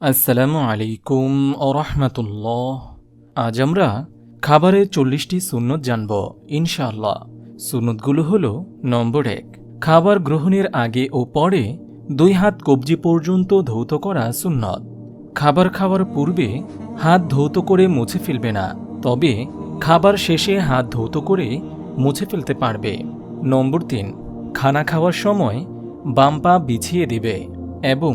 আসসালামু আলাইকুম রহমতুল্লাহ। আজ আমরা খাবারের চল্লিশটি সুন্নত জানব, ইনশাআল্লাহ। সুন্নতগুলো হল, নম্বর এক, খাবার গ্রহণের আগে ও পরে দুই হাত কবজি পর্যন্ত ধৌত করা সুন্নত। খাবার খাওয়ার পূর্বে হাত ধৌত করে মুছে ফেলবে না, তবে খাবার শেষে হাত ধৌত করে মুছে ফেলতে পারবে। নম্বর তিন, খানা খাওয়ার সময় বাম পা বিছিয়ে দিবে এবং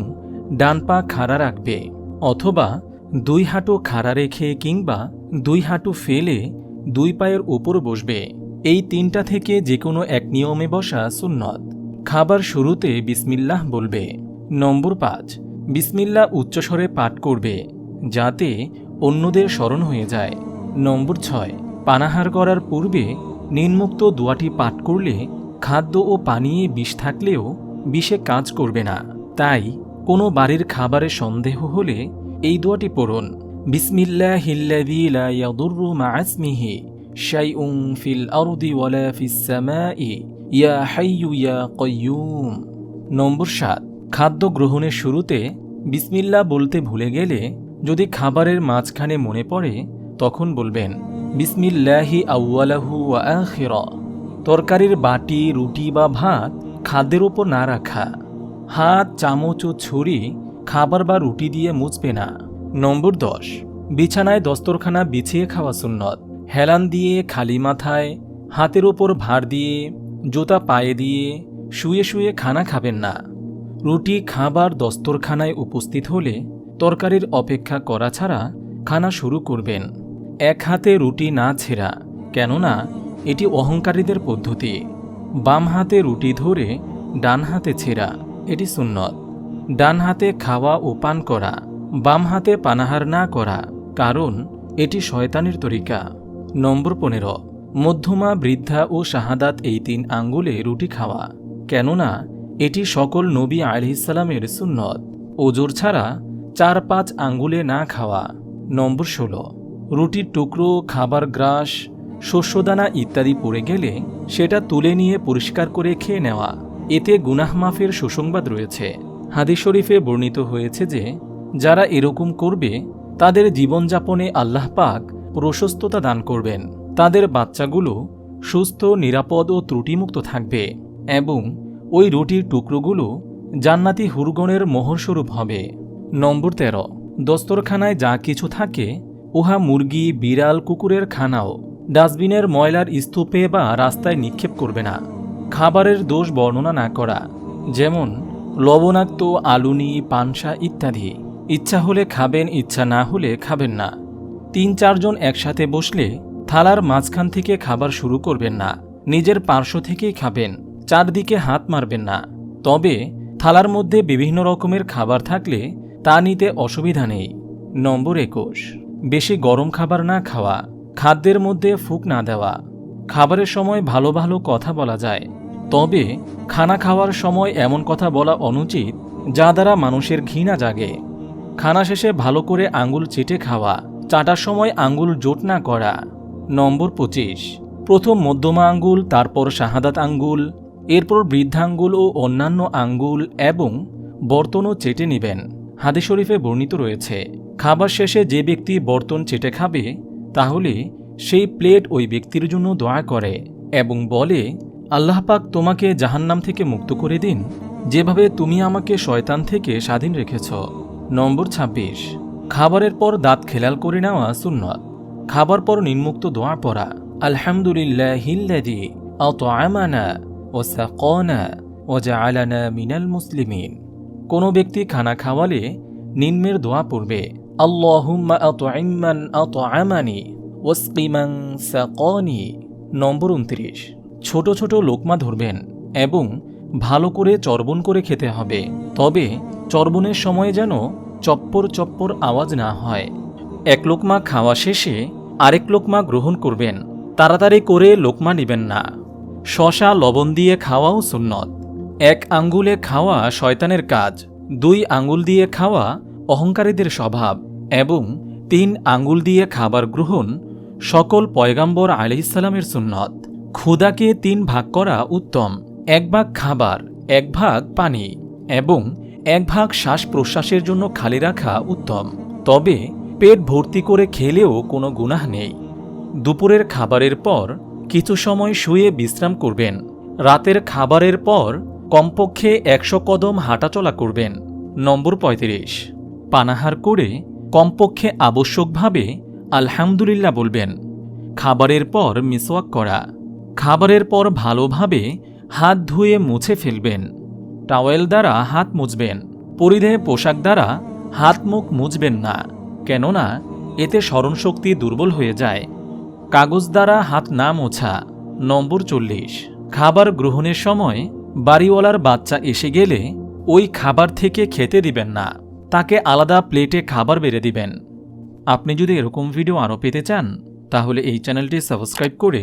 ডান পা খাড়া রাখবে অথবা দুই হাঁটু খাড়া রেখে কিংবা দুই হাঁটু ফেলে দুই পায়ের উপর বসবে। এই তিনটা থেকে যে কোনো এক নিয়মে বসা সুন্নত। খাবার শুরুতে বিসমিল্লাহ বলবে। নম্বর পাঁচ, বিসমিল্লাহ উচ্চস্বরে পাঠ করবে, যাতে অন্যদের স্মরণ হয়ে যায়। নম্বর ছয়, পানাহার করার পূর্বে নিম্মুক্ত দোয়াটি পাঠ করলে খাদ্য ও পানীয়ে বিষ থাকলেও বিষে কাজ করবে না। তাই কোনো বাড়ির খাবারে সন্দেহ হলে এই দোয়াটি পড়ুন। বিসমিল্লাহিল্লাযী লা ইয়াদুররু মা ফিল আরদি ওয়ালা ফিস সামাই। ইয়া হাইয়ু ইয়া কাইয়্যুম নম্বর সাত। খাদ্য গ্রহণের শুরুতে বিসমিল্লাহ বলতে ভুলে গেলে যদি খাবারের মাঝখানে মনে পড়ে, তখন বলবেন, বিসমিল্লাহি ওয়া আখিরা। তরকারির বাটি, রুটি বা ভাত খাদ্যের ওপর না রাখা। হাত, চামচ ও ছুরি, খাবার বা রুটি দিয়ে মুছবে না। নম্বর দশ, বিছানায় দস্তরখানা বিছিয়ে খাওয়া সুন্নত। হেলান দিয়ে, খালি মাথায়, হাতের ওপর ভার দিয়ে, জুতা পায়ে দিয়ে, শুয়ে শুয়ে খানা খাবেন না। রুটি, খাবার, দস্তরখানায় উপস্থিত হলে তরকারির অপেক্ষা করা ছাড়া খানা শুরু করবেন। এক হাতে রুটি না ছেঁড়া, কেননা এটি অহংকারীদের পদ্ধতি। বাম হাতে রুটি ধরে ডান হাতে ছেঁড়া এটি সুন্নত। ডান হাতে খাওয়া ও পান করা, বাম হাতে পানাহার না করা, কারণ এটি শয়তানের তরিকা। নম্বর পনেরো, মধ্যমা, বৃদ্ধা ও শাহাদাত এই তিন আঙ্গুলে রুটি খাওয়া, কেননা এটি সকল নবী আলহিসাল্লামের সুন্নত। ওজোর ছাড়া চার পাঁচ আঙ্গুলে না খাওয়া। নম্বর ষোলো, রুটির টুকরো, খাবার গ্রাস, শস্যদানা ইত্যাদি পড়ে গেলে সেটা তুলে নিয়ে পরিষ্কার করে খেয়ে নেওয়া। এতে গুনাহ মাফের সুসংবাদ রয়েছে। হাদিস শরীফে বর্ণিত হয়েছে যে, যারা এরকম করবে, তাদের জীবনযাপনে আল্লাহ পাক প্রশস্ততা দান করবেন। তাদের বাচ্চাগুলো সুস্থ, নিরাপদ ও ত্রুটিমুক্ত থাকবে এবং ওই রুটির টুকরোগুলো জান্নাতি হুরগণের মোহরস্বরূপ হবে। নম্বর তেরো, দস্তরখানায় যা কিছু থাকে, উহা মুরগি, বিড়াল, কুকুরের খানাও। ডাস্টবিনের ময়লার স্তূপে বা রাস্তায় নিক্ষেপ করবে না। খাবারের দোষ বর্ণনা না করা, যেমন লবণাক্ত, আলুনি, পানসা ইত্যাদি। ইচ্ছা হলে খাবেন, ইচ্ছা না হলে খাবেন না। তিন চারজন একসাথে বসলে থালার মাঝখান থেকে খাবার শুরু করবেন না। নিজের পার্শ্ব থেকেই খাবেন, চারদিকে হাত মারবেন না। তবে থালার মধ্যে বিভিন্ন রকমের খাবার থাকলে তা নিতে অসুবিধা নেই। নম্বর একুশ। বেশি গরম খাবার না খাওয়া, খাদ্যের মধ্যে ফুক না দেওয়া। খাবারের সময় ভালো ভালো কথা বলা যায়। তবে খানা খাওয়ার সময় এমন কথা বলা অনুচিত, যা দ্বারা মানুষের ঘৃণা জাগে। খানা শেষে ভালো করে আঙ্গুল চেটে খাওয়া, চাটার সময় আঙ্গুল জোট না করা। নম্বর পঁচিশ। প্রথম মধ্যমা আঙ্গুল তারপর শাহাদাত আঙ্গুল এরপর বৃদ্ধাঙ্গুল ও অন্যান্য আঙ্গুল এবং বর্তনও চেটে নেবেন। হাদি শরীফে বর্ণিত রয়েছে, খাবার শেষে যে ব্যক্তি বর্তন চেটে খাবে, তাহলে সেই প্লেট ওই ব্যক্তির জন্য দয়া করে এবং বলে আল্লাহ পাক তোমাকে জাহান্নাম থেকে মুক্ত করে দিন। যেভাবে তুমি আমাকে শয়তান থেকে স্বাধীন রেখেছ। নম্বর ২৬ খাবারের পর দাঁত খেলাল করে নেওয়া সুন্নত। খাবার পর নিম্মুক্ত দোয়া পড়া। ওয়া জাআলানা মিনাল মুসলিমিন। কোনো ব্যক্তি খানা খাওয়ালে নিম্নের দোয়া পড়বে সাকানি। নম্বর উনত্রিশ। ছোট ছোট লোকমা ধরবেন এবং ভালো করে চর্বণ করে খেতে হবে। তবে চর্বণের সময় যেন চপ্পর চপ্পর আওয়াজ না হয়। এক লোকমা খাওয়া শেষে আরেক লোকমা গ্রহণ করবেন। তাড়াতাড়ি করে লোকমা নেবেন না। শশা লবণ দিয়ে খাওয়াও সুন্নত। এক আঙ্গুলে খাওয়া শয়তানের কাজ, দুই আঙ্গুল দিয়ে খাওয়া অহংকারীদের স্বভাব এবং তিন আঙ্গুল দিয়ে খাবার গ্রহণ সকল পয়গাম্বর আলিহিসাল্লামের সুন্নত। ক্ষুদাকে তিন ভাগ করা উত্তম, এক ভাগ খাবার, এক ভাগ পানি, এবং এক ভাগ শ্বাস প্রশ্বাসের জন্য খালি রাখা উত্তম। তবে পেট ভর্তি করে খেলেও কোনো গুনাহ নেই। দুপুরের খাবারের পর কিছু সময় শুয়ে বিশ্রাম করবেন। রাতের খাবারের পর কমপক্ষে একশো কদম হাঁটাচলা করবেন। নম্বর পঁয়ত্রিশ। পানাহার করে কমপক্ষে আবশ্যকভাবে আলহামদুলিল্লাহ বলবেন। খাবারের পর মিসওয়াক করা। খাবারের পর ভালোভাবে হাত ধুয়ে মুছে ফেলবেন। টাওয়েল দ্বারা হাত মুছবেন পরিধেয় পোশাক দ্বারা হাত মুখ মুছবেন না, কেননা এতে স্মরণশক্তি দুর্বল হয়ে যায়। কাগজ দ্বারা হাত না মোছা, নম্বর চল্লিশ। খাবার গ্রহণের সময় বাড়িওয়ালার বাচ্চা এসে গেলে ওই খাবার থেকে খেতে দিবেন না, তাকে আলাদা প্লেটে খাবার বেড়ে দিবেন। আপনি যদি এরকম ভিডিও আরও পেতে চান, তাহলে এই চ্যানেলটি সাবস্ক্রাইব করে